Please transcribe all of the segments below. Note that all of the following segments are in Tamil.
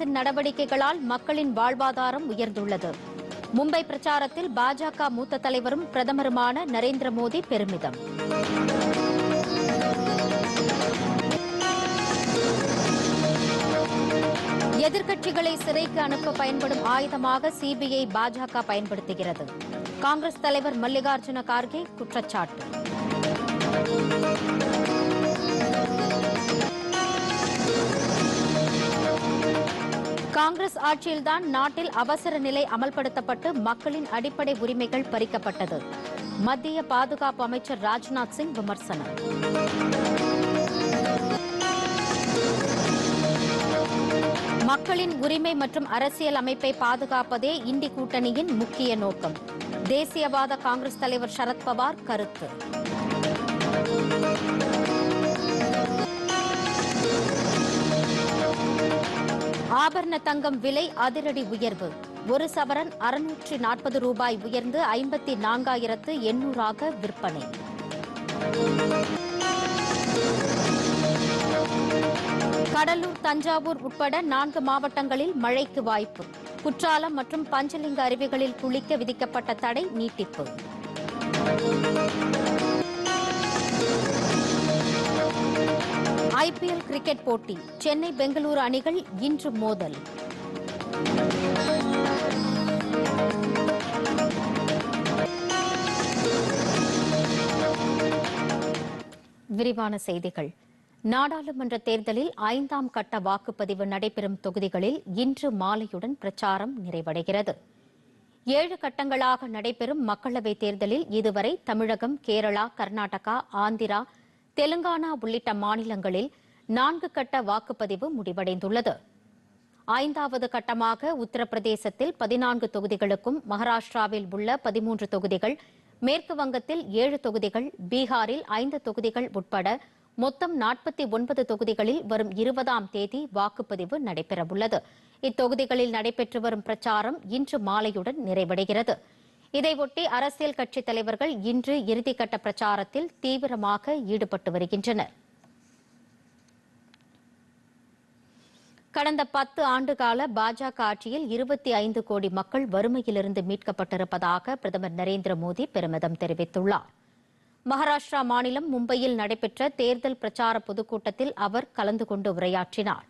அரசின் நடவடிக்கைகளால் மக்களின் வாழ்வாதாரம் உயர்ந்துள்ளது. மும்பை பிரச்சாரத்தில் பாஜக மூத்த தலைவரும் பிரதமருமான நரேந்திர மோடி பெருமிதம். எதிர்க்கட்சிகளை சிறைக்கு அனுப்ப பயன்படும் ஆயுதமாக சிபிஐ பாஜக பயன்படுத்துகிறது. காங்கிரஸ் தலைவர் மல்லிகார்ஜுன கார்கே குற்றச்சாட்டு. காங்கிரஸ் ஆட்சியில்தான் நாட்டில் அவசர நிலை அமல்படுத்தப்பட்டு மக்களின் அடிப்படை உரிமைகள் பறிக்கப்பட்டது. மத்திய பாதுகாப்பு அமைச்சர் ராஜ்நாத் சிங் விமர்சனம். மக்களின் உரிமை மற்றும் அரசியல் அமைப்பை பாதுகாப்பதே இந்தி கூட்டணியின் முக்கிய நோக்கம். தேசியவாத காங்கிரஸ் தலைவர் சரத்பவார் கருத்து. ஆபரண தங்கம் விலை அதிரடி உயர்வு. ஒரு சவரன் அறுநூற்றி நாற்பது ரூபாய் உயர்ந்து ஐம்பத்தி நான்காயிரத்து எண்ணூறாக விற்பனை. கடலூர் தஞ்சாவூர் உட்பட நான்கு மாவட்டங்களில் மழைக்கு வாய்ப்பு. குற்றாலம் மற்றும் பஞ்சலிங்க அருவிகளில் குளிக்க விதிக்கப்பட்ட தடை நீட்டிப்பு. ஐபிஎல் கிரிக்கெட் போட்டி சென்னை பெங்களூரு அணிகள் இன்று மோதல். விரிவான செய்திகள். நாடாளுமன்ற தேர்தலில் ஐந்தாம் கட்ட வாக்குப்பதிவு நடைபெறும் தொகுதிகளில் இன்று மாலையுடன் பிரச்சாரம் நிறைவடைகிறது. ஏழு கட்டங்களாக நடைபெறும் மக்களவைத் தேர்தலில் இதுவரை தமிழகம் கேரளா கர்நாடகா ஆந்திரா தெலுங்கானா உள்ளிட்ட மாநிலங்களில் நான்கு கட்ட வாக்குப்பதிவு முடிவடைந்துள்ளது. ஐந்தாவது கட்டமாக உத்தரப்பிரதேசத்தில் பதினான்கு தொகுதிகளுக்கும் மகாராஷ்டிராவில் உள்ள பதிமூன்று தொகுதிகள் மேற்கு வங்கத்தில் ஏழு தொகுதிகள் பீகாரில் ஐந்து தொகுதிகள் உட்பட மொத்தம் நாற்பத்தி ஒன்பது தொகுதிகளில் வரும் இருபதாம் தேதி வாக்குப்பதிவு நடைபெறவுள்ளது. இத்தொகுதிகளில் நடைபெற்று வரும் பிரச்சாரம் இன்று மாலையுடன் நிறைவடைகிறது. இதையொட்டி அரசியல் கட்சித் தலைவர்கள் இன்று இறுதிக்கட்ட பிரச்சாரத்தில் தீவிரமாக ஈடுபட்டு வருகின்றனர். கடந்த பத்து ஆண்டுகால பாஜக ஆட்சியில் இருபத்தி ஐந்து கோடி மக்கள் வறுமையிலிருந்து மீட்கப்பட்டிருப்பதாக பிரதமர் நரேந்திர மோடி பெருமிதம் தெரிவித்துள்ளார். மகாராஷ்டிரா மாநிலம் மும்பையில் நடைபெற்ற தேர்தல் பிரச்சார பொதுக்கூட்டத்தில் அவர் கலந்து கொண்டு உரையாற்றினார்.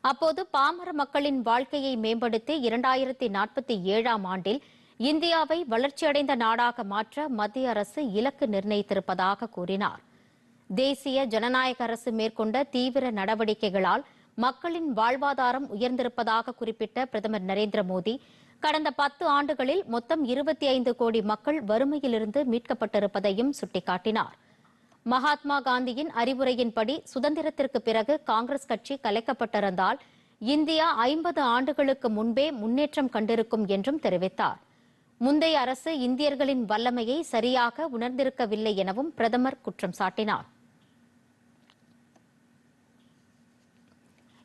அப்போது பாமர மக்களின் வாழ்க்கையை மேம்படுத்தி இரண்டாயிரத்தி நாற்பத்தி ஏழாம் ஆண்டில் இந்தியாவை வளர்ச்சியடைந்த நாடாக மாற்ற மத்திய அரசு இலக்கு நிர்ணயித்திருப்பதாக கூறினார். தேசிய ஜனநாயக அரசு மேற்கொண்ட தீவிர நடவடிக்கைகளால் மக்களின் வாழ்வாதாரம் உயர்ந்திருப்பதாக குறிப்பிட்ட பிரதமர் நரேந்திர மோடி கடந்த பத்து ஆண்டுகளில் மொத்தம் இருபத்தி ஐந்து கோடி மக்கள் வறுமையிலிருந்து மீட்கப்பட்டிருப்பதையும் சுட்டிக்காட்டினார். மகாத்மா காந்தியின் அறிவுரையின்படி சுதந்திரத்திற்கு பிறகு காங்கிரஸ் கட்சி கலைக்கப்பட்டிருந்தால் இந்தியா ஐம்பது ஆண்டுகளுக்கு முன்பே முன்னேற்றம் கண்டிருக்கும் என்றும் தெரிவித்தார். முந்தைய அரசு இந்தியர்களின் வல்லமையை சரியாக உணர்ந்திருக்கவில்லை எனவும் பிரதமர் குற்றம் சாட்டினார்.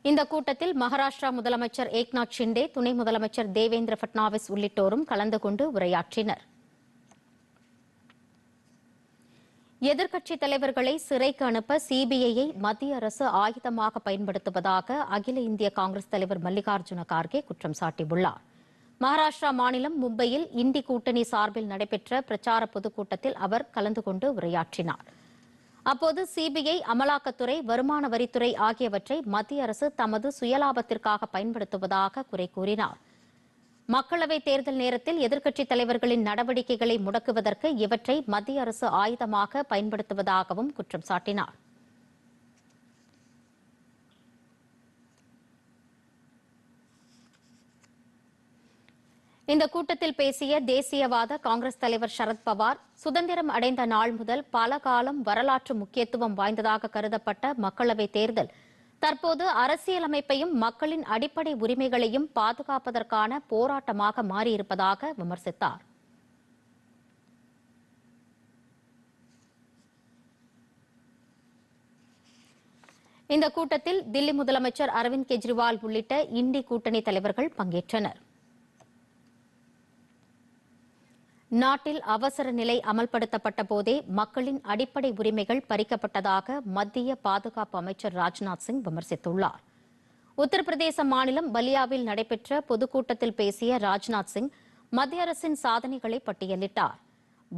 இந்த கூட்டத்தில் மகாராஷ்டிரா முதலமைச்சர் ஏக்நாத் ஷிண்டே துணை முதலமைச்சர் தேவேந்திர பட்னாவிஸ் உள்ளிட்டோரும் கலந்து கொண்டு உரையாற்றினர். எதிர்க்கட்சித் தலைவர்களை சிறைக்கு அனுப்ப சிபிஐயை மத்திய அரசு ஆயுதமாக பயன்படுத்துவதாக அகில இந்திய காங்கிரஸ் தலைவர் மல்லிகார்ஜுன கார்கே குற்றம் சாட்டியுள்ளார். மகாராஷ்டிரா மாநிலம் மும்பையில் இந்தி கூட்டணி சார்பில் நடைபெற்ற பிரச்சார பொதுக்கூட்டத்தில் அவர் கலந்து கொண்டு உரையாற்றினார். அப்போது சிபிஐ அமலாக்கத்துறை வருமான வரித்துறை ஆகியவற்றை மத்திய அரசு தமது சுயலாபத்திற்காக பயன்படுத்துவதாக குறை கூறினார். மக்களவைத் தேர்தல் நேரத்தில் எதிர்க்கட்சித் தலைவர்களின் நடவடிக்கைகளை முடக்குவதற்கு இவற்றை மத்திய அரசு ஆயுதமாக பயன்படுத்துவதாகவும் குற்றம் சாட்டினார். இந்த கூட்டத்தில் பேசிய தேசியவாத காங்கிரஸ் தலைவர் சரத்பவார் சுதந்திரம் அடைந்த நாள் முதல் பல காலம் வரலாற்று முக்கியத்துவம் வாய்ந்ததாக கருதப்பட்ட மக்களவைத் தேர்தல். தற்போது அரசியலமைப்பையும் மக்களின் அடிப்படை உரிமைகளையும் பாதுகாப்பதற்கான போராட்டமாக மாறியிருப்பதாக விமர்சித்தார். இந்த கூட்டத்தில் தில்லி முதலமைச்சர் அரவிந்த் கெஜ்ரிவால் உள்ளிட்ட இண்டி கூட்டணி தலைவர்கள் பங்கேற்றனர். நாட்டில் அவசர நிலை அமல்படுத்தப்பட்ட போதே மக்களின் அடிப்படை உரிமைகள் பறிக்கப்பட்டதாக மத்திய பாதுகாப்பு அமைச்சர் ராஜ்நாத் சிங் விமர்சித்துள்ளார். உத்தரப்பிரதேச மாநிலம் பலியாவில் நடைபெற்ற பொதுக்கூட்டத்தில் பேசிய ராஜ்நாத் சிங் மத்திய அரசின் சாதனைகளை பட்டியலிட்டார்.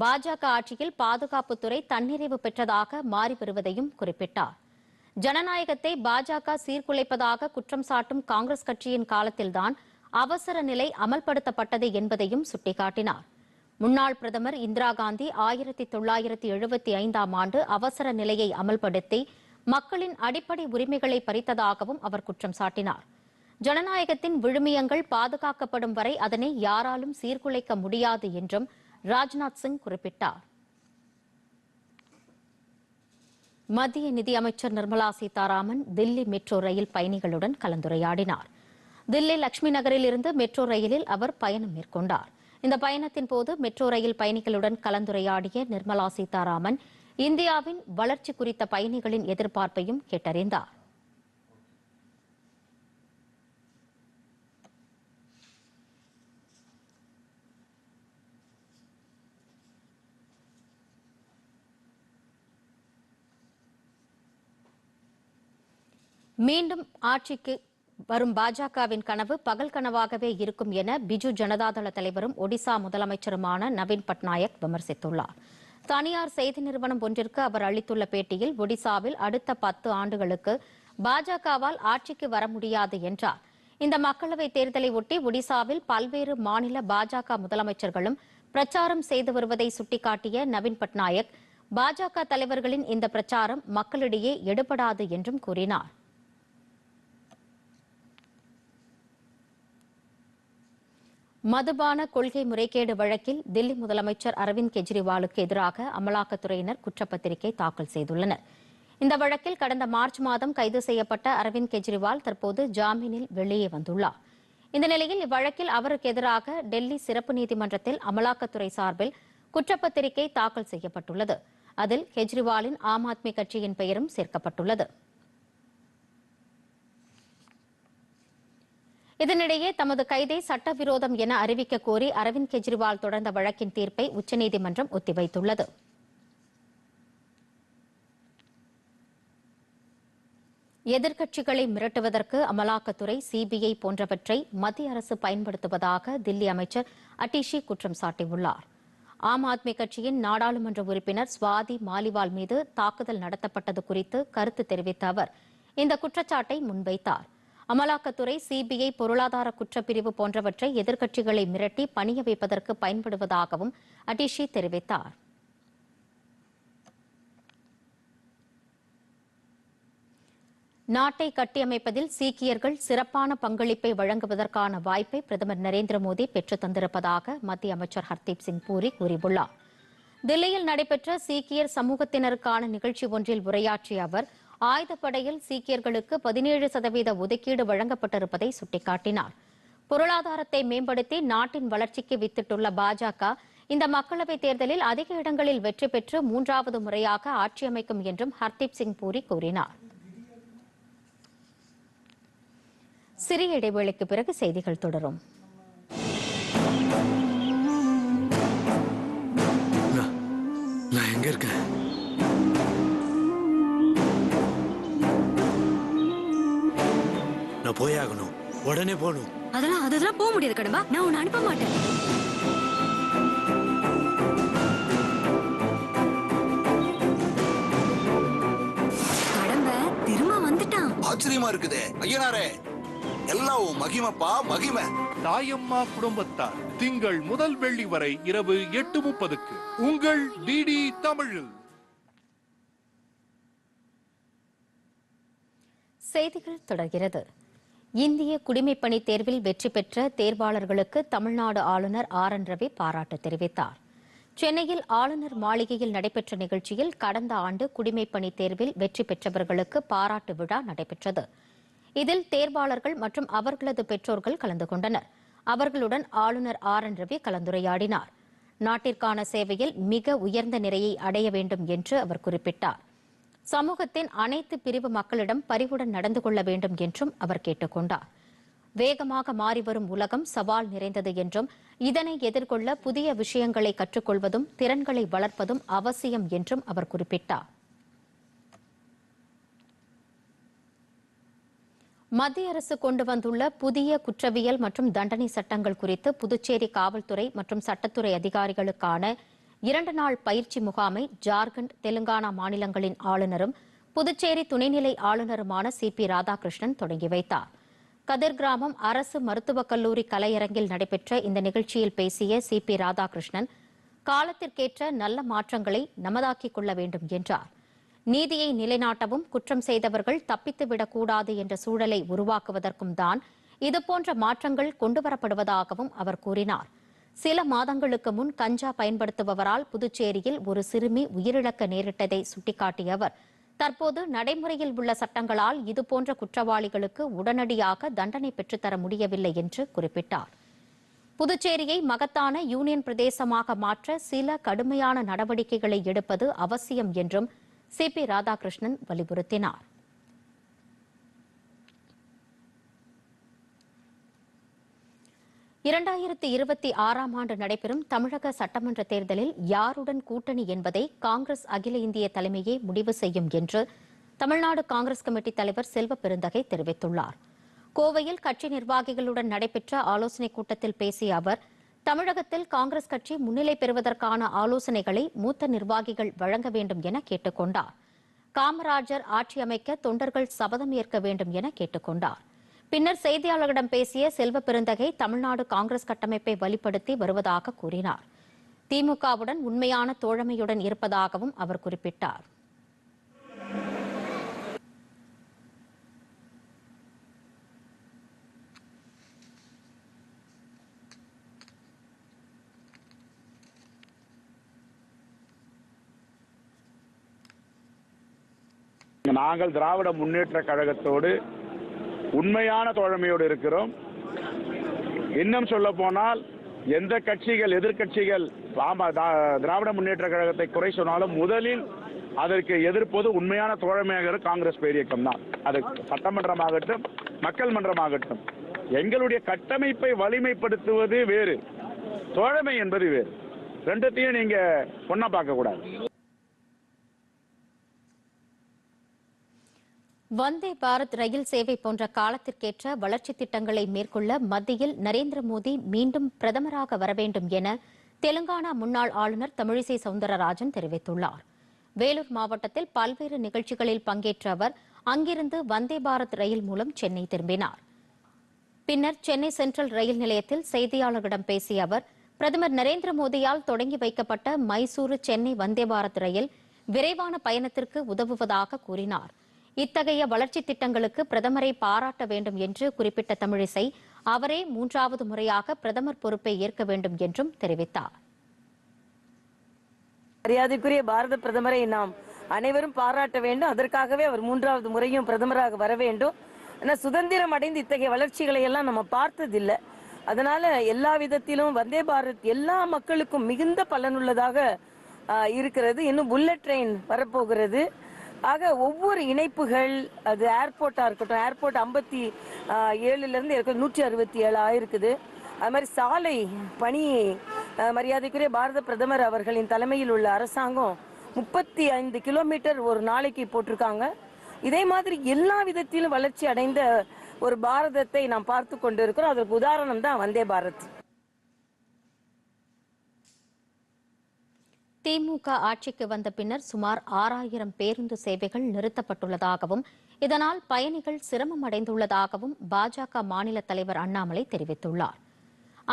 பாஜக ஆட்சியில் பாதுகாப்புத்துறை தன்னிறைவு பெற்றதாக மாறி வருவதையும் குறிப்பிட்டார். ஜனநாயகத்தை பாஜக சீர்குலைப்பதாக குற்றம் சாட்டும் காங்கிரஸ் கட்சியின் காலத்தில்தான் அவசர நிலை அமல்படுத்தப்பட்டது என்பதையும் சுட்டிக்காட்டினார். முன்னாள் பிரதமர் இந்திரா காந்தி ஆயிரத்தி தொள்ளாயிரத்தி எழுபத்தி ஐந்தாம் ஆண்டு அவசர நிலையை அமல்படுத்தி மக்களின் அடிப்படை உரிமைகளை பறித்ததாகவும் அவர் குற்றம் சாட்டினார். ஜனநாயகத்தின் விழுமியங்கள் பாதுகாக்கப்படும் வரை அதனை யாராலும் சீர்குலைக்க முடியாது என்றும் ராஜ்நாத் சிங் குறிப்பிட்டார். மத்திய நிதியமைச்சர் நிர்மலா சீதாராமன் தில்லி மெட்ரோ ரயில் பயணிகளுடன் கலந்துரையாடினார். தில்லி லட்சுமி நகரில் இருந்து மெட்ரோ ரயிலில் அவர் பயணம் மேற்கொண்டார். இந்த பயணத்தின் போது மெட்ரோ ரயில் பயணிகளுடன் கலந்துரையாடிய நிர்மலா சீதாராமன் இந்தியாவின் வளர்ச்சி குறித்த பயணிகளின் எதிர்பார்ப்பையும் கேட்டறிந்தார். மீண்டும் ஆட்சிக்கு வரும் பாஜகவின் கனவு பகல் கனவாகவே இருக்கும் என பிஜு ஜனதாதள தலைவரும் ஒடிசா முதலமைச்சருமான நவீன் பட்நாயக் விமர்சித்துள்ளார். தனியார் செய்தி நிறுவனம் ஒன்றிற்கு அவர் அளித்துள்ள பேட்டியில் ஒடிசாவில் அடுத்த பத்து ஆண்டுகளுக்கு பாஜகவால் ஆட்சிக்கு வர முடியாது என்றார். இந்த மக்களவைத் தேர்தலை ஒட்டி ஒடிசாவில் பல்வேறு மாநில பாஜக முதலமைச்சர்களும் பிரச்சாரம் செய்து வருவதை சுட்டிக்காட்டிய நவீன் பட்நாயக் பாஜக தலைவர்களின் இந்த பிரச்சாரம் மக்களிடையே எடுபடாது என்றும் கூறினார். மதுபான கொள்கை முறைகேடு வழக்கில் தில்லி முதலமைச்சர் அரவிந்த் கெஜ்ரிவாலுக்கு எதிராக அமலாக்கத்துறையினர் குற்றப்பத்திரிகை தாக்கல் செய்துள்ளனர். இந்த வழக்கில் கடந்த மார்ச் மாதம் கைது செய்யப்பட்ட அரவிந்த் கெஜ்ரிவால் தற்போது ஜாமீனில் வெளியே வந்துள்ளார். இந்த நிலையில் இவ்வழக்கில் அவருக்கு எதிராக டெல்லி சிறப்பு நீதிமன்றத்தில் அமலாக்கத்துறை சார்பில் குற்றப்பத்திரிகை தாக்கல் செய்யப்பட்டுள்ளது. அதில் கெஜ்ரிவாலின் ஆம் ஆத்மி கட்சியின் பெயரும் சேர்க்கப்பட்டுள்ளது. இதனிடையே தமது கைதை சட்டவிரோதம் என அறிவிக்க கோரி அரவிந்த் கெஜ்ரிவால் தொடர்ந்த வழக்கின் தீர்ப்பை உச்சநீதிமன்றம் ஒத்திவைத்துள்ளது. எதிர்க்கட்சிகளை மிரட்டுவதற்கு அமலாக்கத்துறை சிபிஐ போன்றவற்றை மத்திய அரசு பயன்படுத்துவதாக தில்லி அமைச்சர் அட்டிஷி குற்றம் சாட்டியுள்ளார். ஆம் ஆத்மி கட்சியின் நாடாளுமன்ற உறுப்பினர் சுவாதி மாலிவால் மீது தாக்குதல் நடத்தப்பட்டது குறித்து கருத்து தெரிவித்த அவர் இந்த குற்றச்சாட்டை முன்வைத்தார். அமலாக்கத்துறை சிபிஐ பொருளாதார குற்றப்பிரிவு போன்றவற்றை எதிர்க்கட்சிகளை மிரட்டி பணிய வைப்பதற்கு பயன்படுவதாகவும் அடிஷி தெரிவித்தார். நாட்டை கட்டியமைப்பதில் சீக்கியர்கள் சிறப்பான பங்களிப்பை வழங்குவதற்கான வாய்ப்பை பிரதமர் நரேந்திர மோடி பெற்றுத் தந்திருப்பதாக மத்திய அமைச்சர் ஹர்தீப் சிங் பூரி கூறியுள்ளார். தில்லியில் நடைபெற்ற சீக்கியர் சமூகத்தினருக்கான நிகழ்ச்சி ஒன்றில் உரையாற்றிய அவர் ஆயுதப்படையில் சீக்கியர்களுக்கு பதினேழு சதவீத ஒதுக்கீடு வழங்கப்பட்டிருப்பதை சுட்டிக்காட்டினார். பொருளாதாரத்தை மேம்படுத்தி நாட்டின் வளர்ச்சிக்கு வித்திட்டுள்ள பாஜக இந்த மக்களவைத் தேர்தலில் அதிக இடங்களில் வெற்றி பெற்று மூன்றாவது முறையாக ஆட்சியமைக்கும் என்றும் ஹர்தீப் சிங் பூரி கூறினார். சிறிய இடைவேளைக்கு பிறகு செய்திகள் தொடரும். நான் நான் எங்க இருக்கேன்? நான் போயாகணும் உடனே போகணும். அதெல்லாம் அதெல்லாம் போக முடியாது கடம்பா. நான் உன்னை அனுப்ப மாட்டேன். கடம்ப திரும்ப வந்துட்டான். ஆச்சரியமா இருக்குதே. ஐயனாரே எல்லாம் உன் மகிமைப்பா மகிமை. தாயம்மா குடும்பத்தார் திங்கள் முதல் வெள்ளி வரை இரவு எட்டு முப்பதுக்கு. உங்கள் டிடி தமிழில் செய்திகள் தொடர்கிறது. இந்திய குடிமைப்பணி தேர்வில் வெற்றி பெற்ற தேர்வாளர்களுக்கு தமிழ்நாடு ஆளுநர் ஆர். என். ரவி பாராட்டு தெரிவித்தார். சென்னையில் ஆளுநர் மாளிகையில் நடைபெற்ற நிகழ்ச்சியில் கடந்த ஆண்டு குடிமைப்பணி தேர்வில் வெற்றி பெற்றவர்களுக்கு பாராட்டு விழா நடைபெற்றது. இதில் தேர்வாளர்கள் மற்றும் அவர்களது பெற்றோர்கள் கலந்து கொண்டனர். அவர்களுடன் ஆளுநர் ஆர். என். ரவி கலந்துரையாடினார். நாட்டிற்கான சேவையில் மிக உயர்ந்த நிலையை அடைய வேண்டும் என்று அவர் குறிப்பிட்டார். சமூகத்தின் அனைத்து பிரிவு மக்களிடம் பரிவுடன் நடந்து கொள்ள வேண்டும் என்றும் அவர் கேட்டுக் கொண்டார் வேகமாக மாறிவரும் உலகம் சவால் நிறைந்தது என்றும் இதனை எதிர்கொள்ள புதிய விஷயங்களை கற்றுக்கொள்வதும் திறன்களை வளர்ப்பதும் அவசியம் என்றும் அவர் குறிப்பிட்டார். மத்திய அரசு கொண்டு வந்துள்ள புதிய குற்றவியல் மற்றும் தண்டனை சட்டங்கள் குறித்து புதுச்சேரி காவல்துறை மற்றும் சட்டத்துறை அதிகாரிகளுக்கான இரண்டு நாள் பயிற்சி முகாமை ஜார்க்கண்ட் தெலுங்கானா மாநிலங்களின் ஆளுநரும் புதுச்சேரி துணைநிலை ஆளுநருமான சி பி ராதாகிருஷ்ணன் தொடங்கி வைத்தார். கதிர் கிராமம் அரசு மருத்துவக் கல்லூரி கலையரங்கில் நடைபெற்ற இந்த நிகழ்ச்சியில் பேசிய சி பி ராதாகிருஷ்ணன் காலத்திற்கேற்ற நல்ல மாற்றங்களை நமதாக்கிக் கொள்ள வேண்டும் என்றார். நீதியை நிலைநாட்டவும் குற்றம் செய்தவர்கள் தப்பித்துவிடக்கூடாது என்ற சூழலை உருவாக்குவதற்கும் தான் இதுபோன்ற மாற்றங்கள் கொண்டுவரப்படுவதாகவும் அவர் கூறினார். சில மாதங்களுக்கு முன் கஞ்சா பயன்படுத்துபவரால் புதுச்சேரியில் ஒரு சிறுமி உயிரிழக்க நேரிட்டதை சுட்டிக்காட்டிய அவர். தற்போது நடைமுறையில் உள்ள சட்டங்களால் இதுபோன்ற குற்றவாளிகளுக்கு உடனடியாக தண்டனை பெற்றுத்தர முடியவில்லை என்று குறிப்பிட்டார். புதுச்சேரியை மகத்தான யூனியன் பிரதேசமாக மாற்ற சில கடுமையான நடவடிக்கைகளை எடுப்பது அவசியம் என்றும் சி பி ராதாகிருஷ்ணன் வலியுறுத்தினார். இரண்டாயிரத்தி இருபத்தி ஆறாம் ஆண்டு நடைபெறும் தமிழக சட்டமன்ற தேர்தலில் யாருடன் கூட்டணி என்பதை காங்கிரஸ் அகில இந்திய தலைமையே முடிவு செய்யும் என்று தமிழ்நாடு காங்கிரஸ் கமிட்டி தலைவர் செல்வ பெருந்தகை தெரிவித்துள்ளார். கோவையில் கட்சி நிர்வாகிகளுடன் நடைபெற்ற ஆலோசனைக் கூட்டத்தில் பேசிய அவர் தமிழகத்தில் காங்கிரஸ் கட்சி முன்னிலை பெறுவதற்கான ஆலோசனைகளை மூத்த நிர்வாகிகள் வழங்க வேண்டும் என கேட்டுக் கொண்டார் காமராஜர் ஆட்சி அமைக்க தொண்டர்கள் சபதம் ஏற்க வேண்டும் என கேட்டுக் கொண்டார் பின்னர் செய்தியாளர்களிடம் பேசிய செல்வ பெருந்தகை தமிழ்நாடு காங்கிரஸ் கட்டமைப்பை வலுப்படுத்தி வருவதாக கூறினார். திமுகவுடன் உண்மையான தோழமையுடன் இருப்பதாகவும் அவர் குறிப்பிட்டார். நாங்கள் திராவிட முன்னேற்ற கழகத்தோடு உண்மையான தோழமையோடு இருக்கிறோம். இன்னும் சொல்ல போனால் எந்த கட்சிகள் எதிர்க்கட்சிகள் தா- திராவிட முன்னேற்ற கழகத்தை குறை சொன்னாலும் முதலில் அதற்கு எதிர்ப்பது உண்மையான தோழமையாக காங்கிரஸ் பேரியக்கம் தான். அது சட்டமன்றமாகட்டும் மக்கள் மன்றமாகட்டும். எங்களுடைய கட்டமைப்பை வலிமைப்படுத்துவது வேறு. தோழமை என்பது வேறு. ரெண்டுத்தையும் நீங்க ஒன்னா பார்க்க கூடாது வந்தே பாரத் ரயில் சேவை போன்ற காலத்திற்கேற்ற வளர்ச்சி திட்டங்களை மேற்கொள்ள மத்தியில் நரேந்திர மோடி மீண்டும் பிரதமராக வர வேண்டும் என தெலுங்கானா முன்னாள் ஆளுநர் தமிழிசை சவுந்தரராஜன் தெரிவித்துள்ளார். வேலூர் மாவட்டத்தில் பல்வேறு நிகழ்ச்சிகளில் பங்கேற்ற அவர் அங்கிருந்து வந்தே பாரத் ரயில் மூலம் சென்னை திரும்பினார். பின்னர் சென்னை சென்ட்ரல் ரயில் நிலையத்தில் செய்தியாளர்களிடம் பேசிய அவர் பிரதமர் நரேந்திர மோடியால் தொடங்கி வைக்கப்பட்ட மைசூரு சென்னை வந்தே பாரத் ரயில் விரைவான பயணத்திற்கு உதவுவதாக கூறினார். இத்தகைய வளர்ச்சி திட்டங்களுக்கு பிரதமரை பாராட்ட வேண்டும் என்று குறிப்பிட்ட தமிழிசை அவரே மூன்றாவது முறையாக பிரதமர் பொறுப்பை ஏற்க வேண்டும் என்றும் தெரிவித்தார். மரியாதைக்குரிய பாரத பிரதமரை நாம் அனைவரும் பாராட்ட வேண்டும். அதற்காகவே அவர் மூன்றாவது முறையும் பிரதமராக வர வேண்டும். ஆனால் சுதந்திரம் அடைந்து இத்தகைய வளர்ச்சிகளை எல்லாம் நம்ம பார்த்ததில்லை. அதனால எல்லா விதத்திலும் வந்தே பாரத் எல்லா மக்களுக்கும் மிகுந்த பலனுள்ளதாக ஆஹ், இருக்கிறது. இன்னும் புல்லட் ட்ரெயின் வரப்போகிறது. ஆக ஒவ்வொரு இணைப்புகள் அது ஏர்போர்ட்டாக இருக்கட்டும் ஏர்போர்ட் ஐம்பத்தி ஏழுலேருந்து நூற்றி அறுபத்தி ஏழு ஆயிருக்குது. அது மாதிரி சாலை பணி மரியாதைக்குரிய பாரத பிரதமர் அவர்களின் தலைமையில் உள்ள அரசாங்கம் முப்பத்தி ஐந்து கிலோமீட்டர் ஒரு நாளைக்கு போட்டிருக்காங்க. இதே மாதிரி எல்லா விதத்திலும் வளர்ச்சி அடைந்த ஒரு பாரதத்தை நாம் பார்த்து கொண்டிருக்கிறோம். அதற்கு உதாரணம் தான் வந்தே பாரத். திமுக ஆட்சிக்கு வந்த பின்னர் சுமார் ஆறாயிரம் பேருந்து சேவைகள் நிறுத்தப்பட்டுள்ளதாகவும் இதனால் பயணிகள் சிரமம் அடைந்துள்ளதாகவும் பாஜக மாநில தலைவர் அண்ணாமலை தெரிவித்துள்ளார்.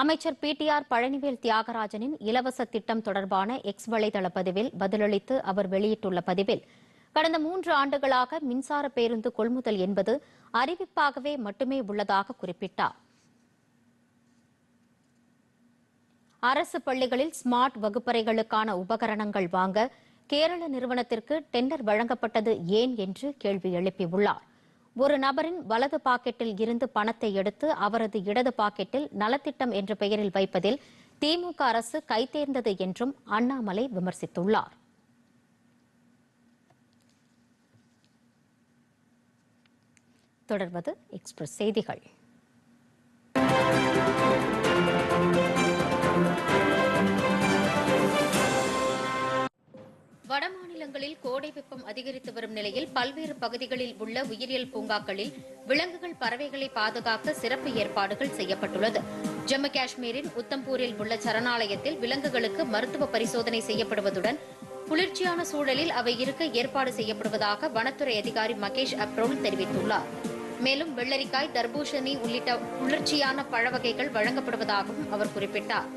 அமைச்சர் பிடிஆர் பழனிவேல் தியாகராஜனின் இலவச திட்டம் தொடர்பான எக்ஸ் வலைதள பதிவில் பதிலளித்து அவர் வெளியிட்டுள்ள பதிவில் கடந்த மூன்று ஆண்டுகளாக மின்சார பேருந்து கொள்முதல் என்பது அறிவிப்பாகவே மட்டுமே உள்ளதாக குறிப்பிட்டார். அரசு பள்ளிகளில் ஸ்மார்ட் வகுப்பறைகளுக்கான உபகரணங்கள் வாங்க கேரள நிறுவனத்திற்கு டெண்டர் வழங்கப்பட்டது ஏன் என்று கேள்வி எழுப்பியுள்ளார். ஒரு நபரின் வலது பாக்கெட்டில் இருந்து பணத்தை எடுத்து அவரது இடது பாக்கெட்டில் நலத்திட்டம் என்ற பெயரில் வைப்பதில் திமுக அரசு கைதேர்ந்தது என்றும் அண்ணாமலை விமர்சித்துள்ளார். தொடர்வது எக்ஸ்பிரஸ் செய்திகள். வடமாநிலங்களில் கோடை வெப்பம் அதிகரித்து வரும் நிலையில் பல்வேறு பகுதிகளில் உள்ள உயிரியல் பூங்காக்களில் விலங்குகள் பறவைகளை பாதுகாக்க சிறப்பு ஏற்பாடுகள் செய்யப்பட்டுள்ளது. ஜம்மு காஷ்மீரின் உத்தம்பூரில் உள்ள சரணாலயத்தில் விலங்குகளுக்கு மருத்துவ பரிசோதனை செய்யப்படுவதுடன் குளிர்ச்சியான சூழலில் அவை இருக்க ஏற்பாடு செய்யப்படுவதாக வனத்துறை அதிகாரி மகேஷ் அப்ரோல் தெரிவித்துள்ளார். மேலும் வெள்ளரிக்காய் தர்பூசணி உள்ளிட்ட குளிர்ச்சியான பழ வகைகள் வழங்கப்படுவதாகவும் அவர் குறிப்பிட்டார்.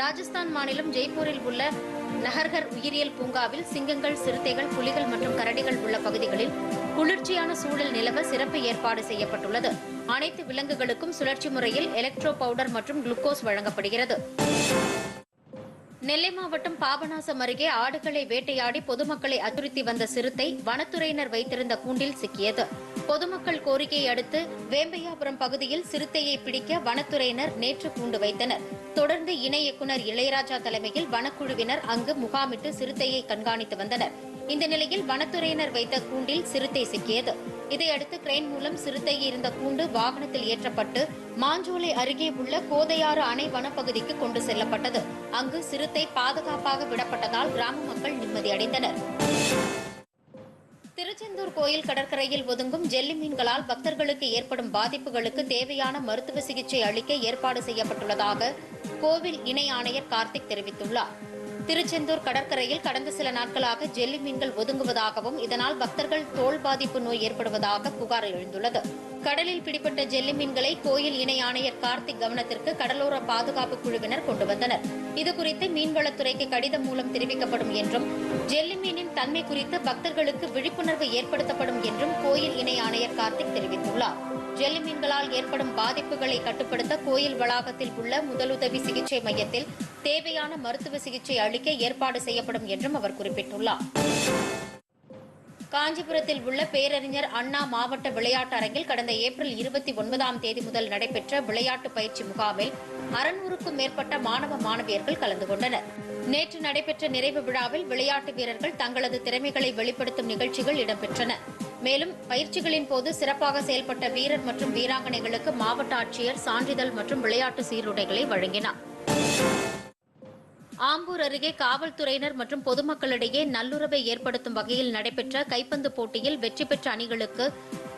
ராஜஸ்தான் மாநிலம் ஜெய்ப்பூரில் உள்ள நஹர்கர் உயிரியல் பூங்காவில் சிங்கங்கள் சிறுத்தைகள் புலிகள் மற்றும் கரடிகள் உள்ள பகுதிகளில் குளிர்ச்சியான சூழல் நிலவ சிறப்பு ஏற்பாடு செய்யப்பட்டுள்ளது. அனைத்து விலங்குகளுக்கும் சுழற்சி முறையில் எலக்ட்ரோ பவுடர் மற்றும் குளுக்கோஸ் வழங்கப்படுகிறது. நெல்லை மாவட்டம் பாபநாசம் அருகே ஆடுகளை வேட்டையாடி பொதுமக்களை அச்சுறுத்தி வந்த சிறுத்தை வனத்துறையினர் வைத்திருந்த கூண்டில் சிக்கியது. பொதுமக்கள் கோரிக்கையை அடுத்து வேம்பையாபுரம் பகுதியில் சிறுத்தையை பிடிக்க வனத்துறையினர் நேற்று கூண்டு வைத்தனர். தொடர்ந்து இணை இயக்குநர் இளையராஜா தலைமையில் வனக்குழுவினர் அங்கு முகாமிட்டு சிறுத்தையை கண்காணித்து வந்தனர். இந்த நிலையில் வனத்துறையினர் வைத்த கூண்டில் சிறுத்தை சிக்கியது. இதையடுத்து கிரெயின் மூலம் சிறுத்தை இருந்த கூண்டு வாகனத்தில் ஏற்றப்பட்டு மாஞ்சோலை அருகே உள்ள கோதையாறு அணை வனப்பகுதிக்கு கொண்டு செல்லப்பட்டது. அங்கு சிறுத்தை பாதுகாப்பாக விடப்பட்டதால் கிராம மக்கள் நிம்மதியடைந்தனர் திருச்செந்தூர் கோயில் கடற்கரையில் ஒதுங்கும் ஜெல்லி மீன்களால் பக்தர்களுக்கு ஏற்படும் பாதிப்புகளுக்கு தேவையான மருத்துவ சிகிச்சை அளிக்க ஏற்பாடு செய்யப்பட்டுள்ளதாக கோவில் இணை ஆணையர் கார்த்திக் தெரிவித்துள்ளார். திருச்செந்தூர் கடற்கரையில் கடந்த சில நாட்களாக ஜெல்லி மீன்கள் ஒதுங்குவதாகவும் இதனால் பக்தர்கள் தோல் பாதிப்பு நோய் ஏற்படுவதாக புகார் எழுந்துள்ளது. கடலில் பிடிப்பட்ட ஜெல்லி மீன்களை கோயில் இணை ஆணையர் கார்த்திக் கவனத்திற்கு கடலோர பாதுகாப்பு குழுவினர் கொண்டு வந்தனர். இதுகுறித்து மீன்வளத்துறைக்கு கடிதம் மூலம் தெரிவிக்கப்படும் என்றும் ஜெல்லி மீனின் தன்மை குறித்து பக்தர்களுக்கு விழிப்புணர்வு ஏற்படுத்தப்படும் என்றும் கோயில் இணை ஆணையர் கார்த்திக் தெரிவித்துள்ளார். ஜெல்லி மீன்களால் ஏற்படும் பாதிப்புகளை கட்டுப்படுத்த கோயில் வளாகத்தில் உள்ள முதலுதவி சிகிச்சை மையத்தில் தேவையான மருத்துவ சிகிச்சை அளிக்க ஏற்பாடு செய்யப்படும் என்றும் அவர் குறிப்பிட்டுள்ளார். காஞ்சிபுரத்தில் உள்ள பேரறிஞர் அண்ணா மாவட்ட விளையாட்டு அரங்கில் கடந்த ஏப்ரல் இருபத்தி ஒன்பதாம் தேதி முதல் நடைபெற்ற விளையாட்டு பயிற்சி முகாமில் அறுநூறுக்கும் மேற்பட்ட மாணவ மாணவியர்கள் கலந்து கொண்டனர். நேற்று நடைபெற்ற நிறைவு விழாவில் விளையாட்டு வீரர்கள் தங்களது திறமைகளை வெளிப்படுத்தும் நிகழ்ச்சிகள் இடம்பெற்றன. மேலும் பயிற்சிகளின் போது சிறப்பாக செயல்பட்ட வீரர் மற்றும் வீராங்கனைகளுக்கு மாவட்ட ஆட்சியர் சான்றிதழ் மற்றும் விளையாட்டு சீருடைகளை வழங்கினார். ஆம்பூர் அருகே காவல்துறையினர் மற்றும் பொதுமக்களிடையே நல்லுறவை ஏற்படுத்தும் வகையில் நடைபெற்ற கைப்பந்து போட்டியில் வெற்றி பெற்ற அணிகளுக்கு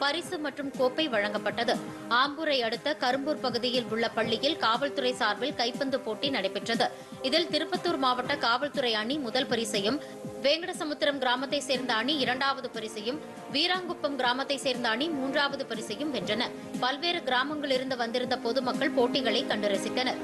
பரிசு மற்றும் கோப்பை வழங்கப்பட்டது. ஆம்பூரை அடுத்த கரும்பூர் பகுதியில் உள்ள பள்ளியில் காவல்துறை சார்பில் கைப்பந்து போட்டி நடைபெற்றது. இதில் திருப்பத்தூர் மாவட்ட காவல்துறை அணி முதல் பரிசையும் வேங்கடசமுத்திரம் கிராமத்தை சேர்ந்த அணி இரண்டாவது பரிசையும் வீராங்குப்பம் கிராமத்தை சேர்ந்த அணி மூன்றாவது பரிசையும் வென்றன. பல்வேறு கிராமங்களிலிருந்து வந்திருந்த பொதுமக்கள் போட்டிகளை கண்டு ரசித்தனர்.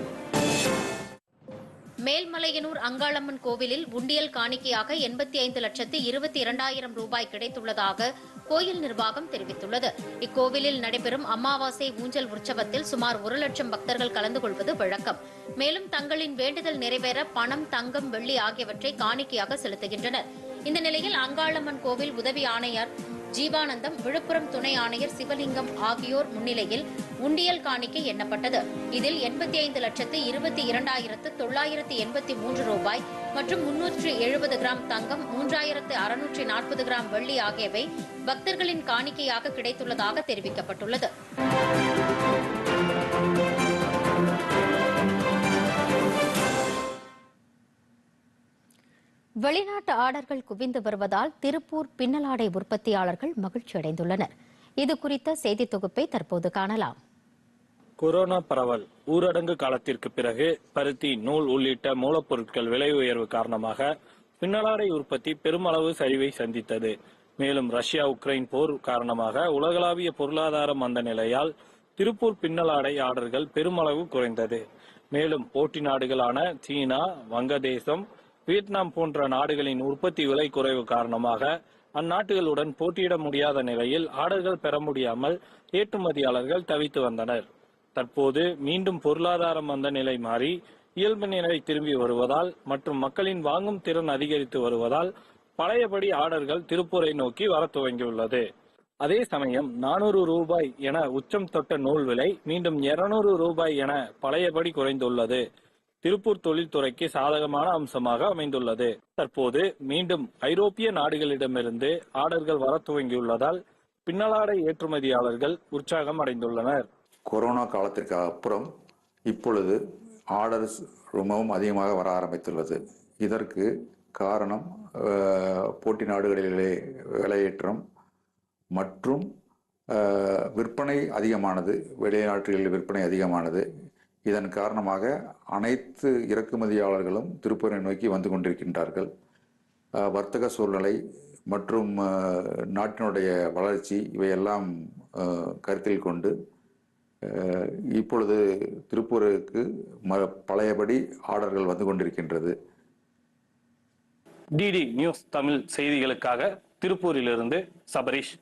மேல்மலையனூர் அங்காளம்மன் கோவிலில் உண்டியல் காணிக்கையாக எண்பத்தி ஐந்து லட்சத்து இருபத்தி இரண்டாயிரம் ரூபாய் கிடைத்துள்ளதாக கோயில் நிர்வாகம் தெரிவித்துள்ளது. இக்கோவிலில் நடைபெறும் அமாவாசை ஊஞ்சல் உற்சவத்தில் சுமார் ஒரு லட்சம் பக்தர்கள் கலந்து கொள்வது வழக்கம். மேலும் தங்களின் வேண்டுதல் நிறைவேற பணம் தங்கம் வெள்ளி ஆகியவற்றை காணிக்கையாக செலுத்துகின்றனர். இந்த நிலையில் அங்காளம்மன் கோவில் உதவி ஆணையர் ஜீவானந்தம் விழுப்புரம் துணை ஆணையர் சிவலிங்கம் ஆகியோர் முன்னிலையில் உண்டியல் காணிக்கை எண்ணப்பட்டது. இதில் எண்பத்தி ஐந்து லட்சத்து இருபத்தி இரண்டாயிரத்து தொள்ளாயிரத்து எண்பத்தி மூன்று ரூபாய் மற்றும் முன்னூற்று எழுபது கிராம் தங்கம் மூன்றாயிரத்து அறுநூற்றி நாற்பது கிராம் வெள்ளி ஆகியவை பக்தர்களின் காணிக்கையாக கிடைத்துள்ளதாக தெரிவிக்கப்பட்டுள்ளது. வெளிநாட்டு ஆர்டர்கள் குவிந்து வருவதால் திருப்பூர் பின்னலாடை உற்பத்தியாளர்கள் மகிழ்ச்சி அடைந்துள்ளனர். இது குறித்த செய்தி தொகுப்பை தற்போது காணலாம். கொரோனா பரவல் ஊரடங்கு காலத்திற்கு பிறகு பருத்தி நூல் உள்ளிட்ட மூலப்பொருட்கள் விலை உயர்வு காரணமாக பின்னலாடை உற்பத்தி பெருமளவு சரிவை சந்தித்தது. மேலும் ரஷ்யா உக்ரைன் போர் காரணமாக உலகளாவிய பொருளாதார மந்த நிலையால் திருப்பூர் பின்னலாடை ஆர்டர்கள் பெருமளவு குறைந்தது. மேலும் போட்டி நாடுகளான சீனா வங்கதேசம் வியட்நாம் போன்ற நாடுகளின் உற்பத்தி விலை குறைவு காரணமாக அந்நாட்டுகளுடன் போட்டியிட முடியாத நிலையில் ஆர்டர்கள் பெற முடியாமல் ஏற்றுமதியாளர்கள் தவித்து வந்தனர். தற்போது மீண்டும் பொருளாதார மந்த நிலை மாறி இயல்பு நிலை திரும்பி வருவதால் மற்றும் மக்களின் வாங்கும் திறன் அதிகரித்து வருவதால் பழையபடி ஆர்டர்கள் திருப்பூரை நோக்கி வர துவங்கியுள்ளது. அதே சமயம் நானூறு ரூபாய் என உச்சம் தொட்ட நூல் விலை மீண்டும் 200 ரூபாய் என பழையபடி குறைந்துள்ளது. திருப்பூர் தொழில்துறைக்கு சாதகமான அம்சமாக அமைந்துள்ளது. தற்போது மீண்டும் ஐரோப்பிய நாடுகளிடமிருந்து ஆர்டர்கள் வர துவங்கியுள்ளதால் பின்னலாடை ஏற்றுமதியாளர்கள் உற்சாகம் அடைந்துள்ளனர். கொரோனா காலத்திற்கு அப்புறம் இப்பொழுது ஆர்டர்ஸ் ரொம்பவும் அதிகமாக வர ஆரம்பித்துள்ளது. இதற்கு காரணம் போட்டி நாடுகளிலே விலையேற்றம் மற்றும் விற்பனை அதிகமானது வெளிநாடுகளில் விற்பனை அதிகமானது இதன் காரணமாக அனைத்து இறக்குமதியாளர்களும் திருப்பூரை நோக்கி வந்து கொண்டிருக்கின்றார்கள். வர்த்தக சூழ்நிலை மற்றும் நாட்டினுடைய வளர்ச்சி இவையெல்லாம் கருத்தில் கொண்டு இப்பொழுது திருப்பூருக்கு ம பழையபடி ஆர்டர்கள் வந்து கொண்டிருக்கின்றது. டிடி நியூஸ் தமிழ் செய்திகளுக்காக திருப்பூரிலிருந்து சபரீஷ்.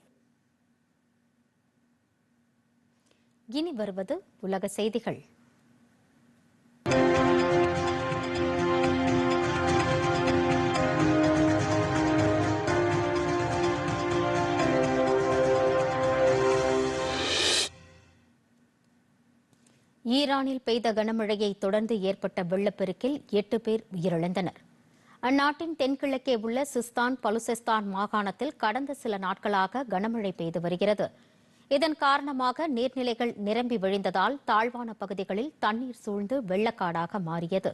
இனி வருவது உலக செய்திகள். ஈரானில் பெய்த கனமழையை தொடர்ந்து ஏற்பட்ட வெள்ளப்பெருக்கில் எட்டு பேர் உயிரிழந்தனர். அந்நாட்டின் தென்கிழக்கே உள்ள சிஸ்தான் பலுசிஸ்தான் மாகாணத்தில் கடந்த சில நாட்களாக கனமழை பெய்து வருகிறது. இதன் காரணமாக நீர்நிலைகள் நிரம்பி வழிந்ததால் தாழ்வான பகுதிகளில் தண்ணீர் சூழ்ந்து வெள்ளக்காடாக மாறியது.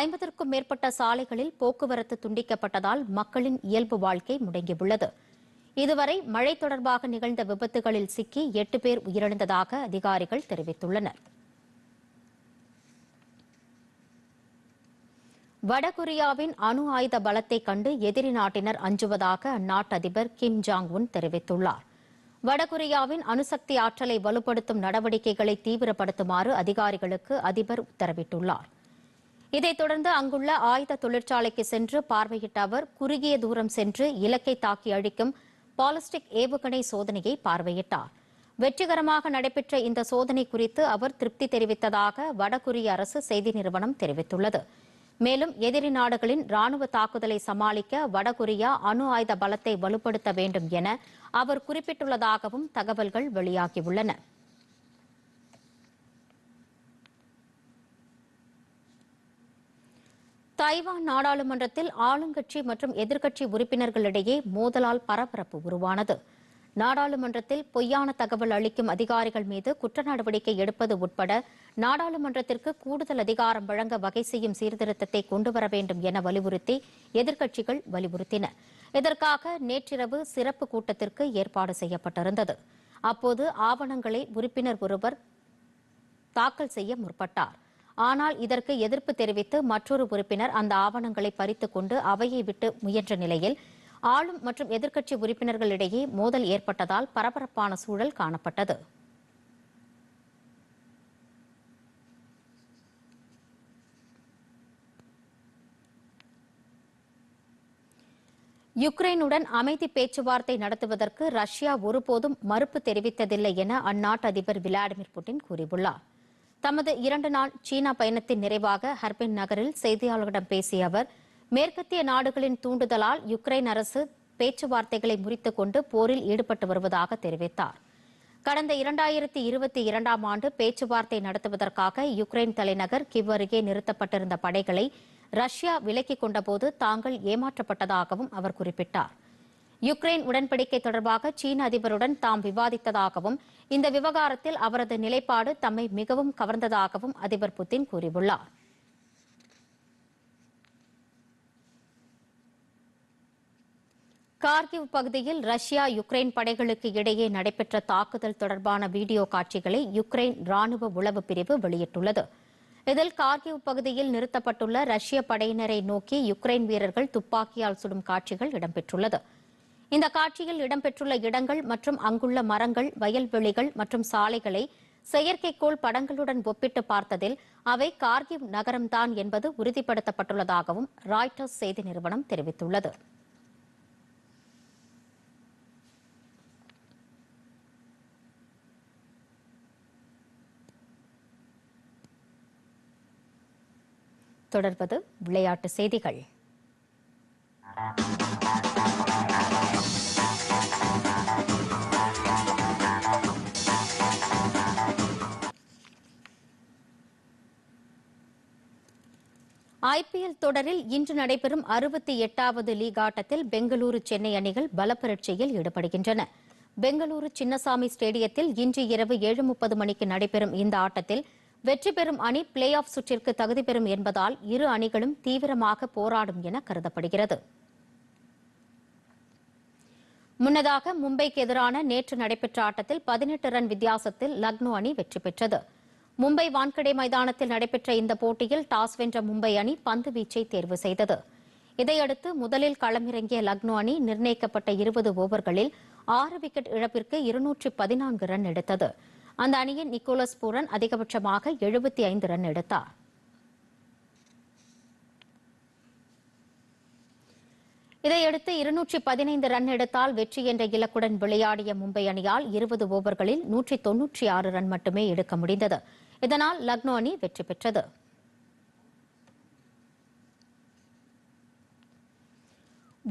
ஐம்பதற்கும் மேற்பட்ட சாலைகளில் போக்குவரத்து துண்டிக்கப்பட்டதால் மக்களின் இயல்பு வாழ்க்கை முடங்கியுள்ளது. இதுவரை மழை தொடர்பாக நிகழ்ந்த விபத்துகளில் சிக்கி எட்டு பேர் உயிரிழந்ததாக அதிகாரிகள் தெரிவித்துள்ளனர். வடகொரியாவின் அணு ஆயுத பலத்தை கண்டு எதிரி நாட்டினர் அஞ்சுவதாக அந்நாட்டு அதிபர் கிம் ஜாங் உன் தெரிவித்துள்ளார். வடகொரியாவின் அணுசக்தி ஆற்றலை வலுப்படுத்தும் நடவடிக்கைகளை தீவிரப்படுத்துமாறு அதிகாரிகளுக்கு அதிபர் உத்தரவிட்டுள்ளார். இதைத் தொடர்ந்து அங்குள்ள ஆயுத தொழிற்சாலைக்கு சென்று பார்வையிட்ட அவர் குறுகிய தூரம் சென்று இலக்கை தாக்கி அழிக்கும் பாலிஸ்டிக் ஏவுகணை சோதனையை பார்வையிட்டார். வெற்றிகரமாக நடைபெற்ற இந்த சோதனை குறித்து அவர் திருப்தி தெரிவித்ததாக வடகொரிய அரசு செய்தி நிறுவனம் தெரிவித்துள்ளது. மேலும் எதிரி நாடுகளின் ராணுவ தாக்குதலை சமாளிக்க வடகொரியா அணு ஆயுத பலத்தை வலுப்படுத்த வேண்டும் என அவர் குறிப்பிட்டுள்ளதாகவும் தகவல்கள் வெளியாகியுள்ளன. தைவான் நாடாளுமன்றத்தில் ஆளுங்கட்சி மற்றும் எதிர்க்கட்சி உறுப்பினர்களிடையே மோதலால் பரபரப்பு உருவானது. நாடாளுமன்றத்தில் பொய்யான தகவல் அளிக்கும் அதிகாரிகள் மீது குற்ற நடவடிக்கை எடுப்பது உட்பட நாடாளுமன்றத்திற்கு கூடுதல் அதிகாரம் வழங்க வகை செய்யும் சீர்திருத்தத்தை கொண்டுவர வேண்டும் என வலியுறுத்தி எதிர்க்கட்சிகள் வலியுறுத்தின. இதற்காக நேற்றிரவு சிறப்பு கூட்டத்திற்கு ஏற்பாடு செய்யப்பட்டிருந்தது. அப்போது ஆவணங்களை உறுப்பினர் ஒருவர் தாக்கல் செய்ய முற்பட்டார். ஆனால் இதற்கு எதிர்ப்பு தெரிவித்து மற்றொரு உறுப்பினர் அந்த ஆவணங்களை பறித்துக் கொண்டு அவையை விட்டு முயன்ற நிலையில் ஆளும் மற்றும் எதிர்க்கட்சி உறுப்பினர்களிடையே மோதல் ஏற்பட்டதால் பரபரப்பான சூழல் காணப்பட்டது. யுக்ரைனுடன் அமைதி பேச்சுவார்த்தை நடத்துவதற்கு ரஷ்யா ஒருபோதும் மறுப்பு தெரிவித்ததில்லை என அந்நாட்டு அதிபர் விளாடிமிர் புட்டின் கூறியுள்ளார். தமது இரண்டு நாள் சீனா பயணத்தின் நிறைவாக ஹர்பின் நகரில் செய்தியாளர்களிடம் பேசிய அவர் மேற்கத்திய நாடுகளின் தூண்டுதலால் யுக்ரைன் அரசு பேச்சுவார்த்தைகளை முறித்துக் கொண்டு போரில் ஈடுபட்டு வருவதாக தெரிவித்தார். கடந்த இரண்டாயிரத்தி இருபத்தி இரண்டாம் ஆண்டு பேச்சுவார்த்தை நடத்துவதற்காக யுக்ரைன் தலைநகர் கிவ் அருகே நிறுத்தப்பட்டிருந்த படைகளை ரஷ்யா விலக்கிக் கொண்டபோது தாங்கள் ஏமாற்றப்பட்டதாகவும் அவர் குறிப்பிட்டார். யுக்ரைன் உடன்படிக்கை தொடர்பாக சீன அதிபருடன் தாம் விவாதித்ததாகவும் இந்த விவகாரத்தில் அவரது நிலைப்பாடு தம்மை மிகவும் கவர்ந்ததாகவும் அதிபர் புதின் கூறியுள்ளார். கார்கிவ் பகுதியில் ரஷ்யா யுக்ரைன் படைகளுக்கு இடையே நடைபெற்ற தாக்குதல் தொடர்பான வீடியோ காட்சிகளை யுக்ரைன் ராணுவ உளவு பிரிவு வெளியிட்டுள்ளது. இதில் கார்கிவ் பகுதியில் நிறுத்தப்பட்டுள்ள ரஷ்ய படையினரை நோக்கி யுக்ரைன் வீரர்கள் துப்பாக்கியால் சுடும் காட்சிகள் இடம்பெற்றுள்ளது. இந்த காட்சியில் இடம்பெற்றுள்ள இடங்கள் மற்றும் அங்குள்ள மரங்கள் வயல்வெளிகள் மற்றும் சாலைகளை செயற்கைக்கோள் படங்களுடன் ஒப்பிட்டு பார்த்ததில் அவை கார்கிவ் நகரம்தான் என்பது உறுதிப்படுத்தப்பட்டுள்ளதாகவும் ராய்டர்ஸ் செய்தி நிறுவனம் தெரிவித்துள்ளது. தொடர்வது விளையாட்டு செய்திகள். ஐபிஎல் தொடரில் இன்று நடைபெறும் அறுபத்தி எட்டாவது லீக் ஆட்டத்தில் பெங்களூரு சென்னை அணிகள் பலப்பரட்சியில் ஈடுபடுகின்றன. பெங்களூரு சின்னசாமி ஸ்டேடியத்தில் இன்று இரவு ஏழு முப்பது மணிக்கு நடைபெறும் இந்த ஆட்டத்தில் வெற்றி பெறும் அணி பிளே ஆஃப் சுற்றிற்கு தகுதி பெறும் என்பதால் இரு அணிகளும் தீவிரமாக போராடும் என கருதப்படுகிறது. முன்னதாக மும்பைக்கு எதிரான நேற்று நடைபெற்ற ஆட்டத்தில் பதினெட்டு ரன் வித்தியாசத்தில் லக்னோ அணி வெற்றி பெற்றது. மும்பை வான்கடே மைதானத்தில் நடைபெற்ற இந்த போட்டியில் டாஸ் வென்ற மும்பை அணி பந்து வீச்சை தேர்வு செய்தது. இதையடுத்து முதலில் களமிறங்கிய லக்னோ அணி நிர்ணயிக்கப்பட்ட இருபது ஓவர்களில் ஆறு விக்கெட் இழப்பிற்கு இருநூற்றி பதினான்கு ரன் எடுத்தது. அந்த அணியின் நிக்கோலஸ் பூரன் அதிகபட்சமாக எழுபத்தி ஐந்து ரன் எடுத்தார். இதையடுத்து இருநூற்றி பதினைந்து ரன் எடுத்தால் வெற்றி என்ற இலக்குடன் விளையாடிய மும்பை அணியால் இருபது ஓவர்களில் நூற்றி தொன்னூற்றி ஆறு ரன் மட்டுமே எடுக்க முடிந்தது. இதனால் லக்னோ அணி வெற்றி பெற்றது.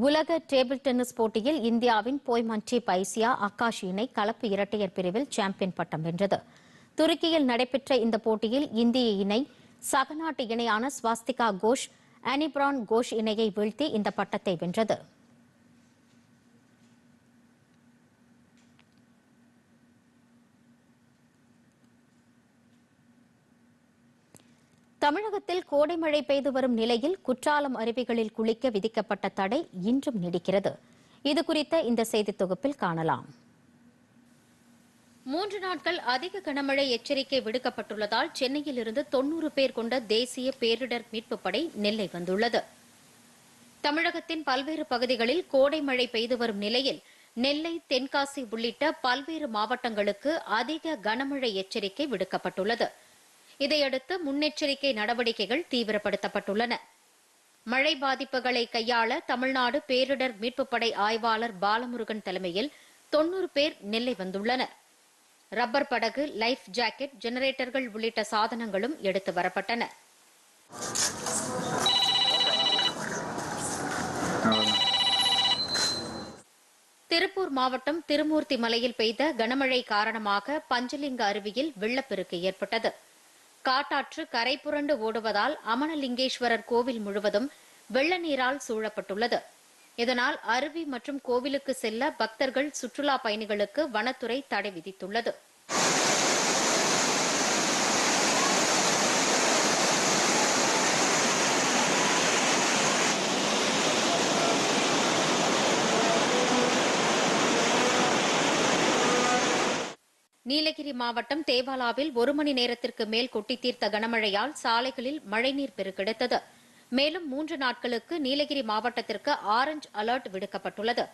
உலக டேபிள் டென்னிஸ் போட்டியில் இந்தியாவின் போய்மன்டி பைசியா ஆகாஷ் இணை கலப்பு இரட்டையர் பிரிவில் சாம்பியன் பட்டம் வென்றது. துருக்கியில் நடைபெற்ற இந்த போட்டியில் இந்திய இணை சகநாட்டு இணையான ஸ்வாஸ்திகா கோஷ் அனிப்ரான் கோஷ் இணையை வீழ்த்தி இந்த பட்டத்தை வென்றது. தமிழகத்தில் கோடை மழை பெய்து வரும் நிலையில் குற்றாலம் அருவிகளில் குளிக்க விதிக்கப்பட்ட தடை இன்றும் நீடிக்கிறது. இது குறித்த இந்த செய்தி தொகுப்பில் காணலாம். மூன்று நாட்கள் அதிக கனமழை எச்சரிக்கை விடுக்கப்பட்டுள்ளதால் சென்னையில் இருந்து தொன்னூறு பேர் கொண்ட தேசிய பேரிடர் மீட்புப் படை நெல்லை வந்துள்ளது. தமிழகத்தின் பல்வேறு பகுதிகளில் கோடை மழை பெய்து வரும் நிலையில் நெல்லை தென்காசி உள்ளிட்ட பல்வேறு மாவட்டங்களுக்கு அதிக கனமழை எச்சரிக்கை விடுக்கப்பட்டுள்ளது. இதையடுத்து முன்னெச்சரிக்கை நடவடிக்கைகள் தீவிரப்படுத்தப்பட்டுள்ளன. மழை பாதிப்புகளை கையாள தமிழ்நாடு பேரிடர் மீட்புப் படை ஆய்வாளர் பாலமுருகன் தலைமையில் தொன்னூறு பேர் நெல்லை வந்துள்ளனர். ரப்பர் படகு லைஃப் ஜாக்கெட் ஜெனரேட்டர்கள் உள்ளிட்ட சாதனங்களும் எடுத்து வரப்பட்டன. திருப்பூர் மாவட்டம் திருமூர்த்தி மலையில் பெய்த கனமழை காரணமாக பஞ்சலிங்க அருவியில் வெள்ளப்பெருக்கு ஏற்பட்டது. காட்டாற்று கரை புரண்டு ஓடுவதால் அமனலிங்கேஸ்வரர் கோவில் முழுவதும் வெள்ள நீரால் சூழப்பட்டுள்ளது. இதனால் அருவி மற்றும் கோவிலுக்கு செல்ல பக்தர்கள் சுற்றுலா பயணிகளுக்கு வனத்துறை தடை விதித்துள்ளது. நீலகிரி மாவட்டம் தேவாலாவில் ஒரு மணி நேரத்திற்கு மேல் கொட்டி தீர்த்த கனமழையால் சாலைகளில் மழைநீர் பெருக்கெடுத்தது. மேலும் மூன்று நாட்களுக்கு நீலகிரி மாவட்டத்திற்கு ஆரஞ்ச் அலர்ட் விடுக்கப்பட்டுள்ளது.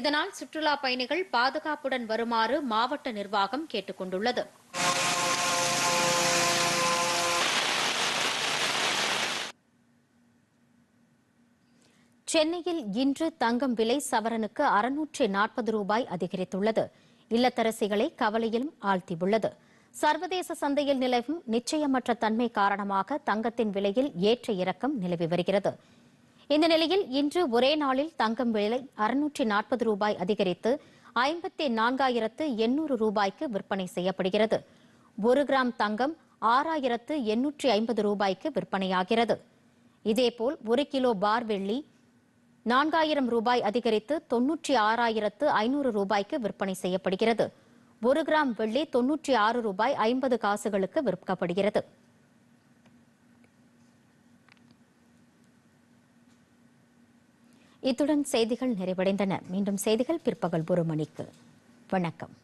இதனால் சுற்றுலா பயணிகள் பாதுகாப்புடன் வருமாறு மாவட்ட நிர்வாகம் கேட்டுக் கொண்டுள்ளது சென்னையில் இன்று தங்கம் விலை சவரனுக்கு அறுநூற்றி நாற்பது ரூபாய் அதிகரித்துள்ளது. இல்லத்தரசிகளை கவலையிலும் ஆழ்த்தியுள்ளது. சர்வதேச சந்தையில் நிலவும் நிச்சயமற்ற தன்மை காரணமாக தங்கத்தின் விலையில் ஏற்ற இறக்கம் நிலவி வருகிறது. இந்த நிலையில் இன்று ஒரே நாளில் தங்கம் விலை அறுநூற்றி நாற்பது ரூபாய் அதிகரித்து ஐம்பத்தி நான்காயிரத்து எண்ணூறு ரூபாய்க்கு விற்பனை செய்யப்படுகிறது. ஒரு கிராம் தங்கம் ஆறாயிரத்து எண்ணூற்றி ஐம்பது ரூபாய்க்கு விற்பனையாகிறது. இதேபோல் ஒரு கிலோ பார் வெள்ளி நான்காயிரம் ரூபாய் அதிகரித்து தொன்னூற்றி ஆறாயிரத்து ஐநூறு ரூபாய்க்கு விற்பனை செய்யப்படுகிறது. ஒரு கிராம் வெள்ளி தொன்னூற்றி ஆறு ரூபாய் ஐம்பது காசுகளுக்கு விற்கப்படுகிறது. இத்துடன் செய்திகள் நிறைவடைந்தன. மீண்டும் செய்திகள் பிற்பகல் ஒரு மணிக்கு. வணக்கம்.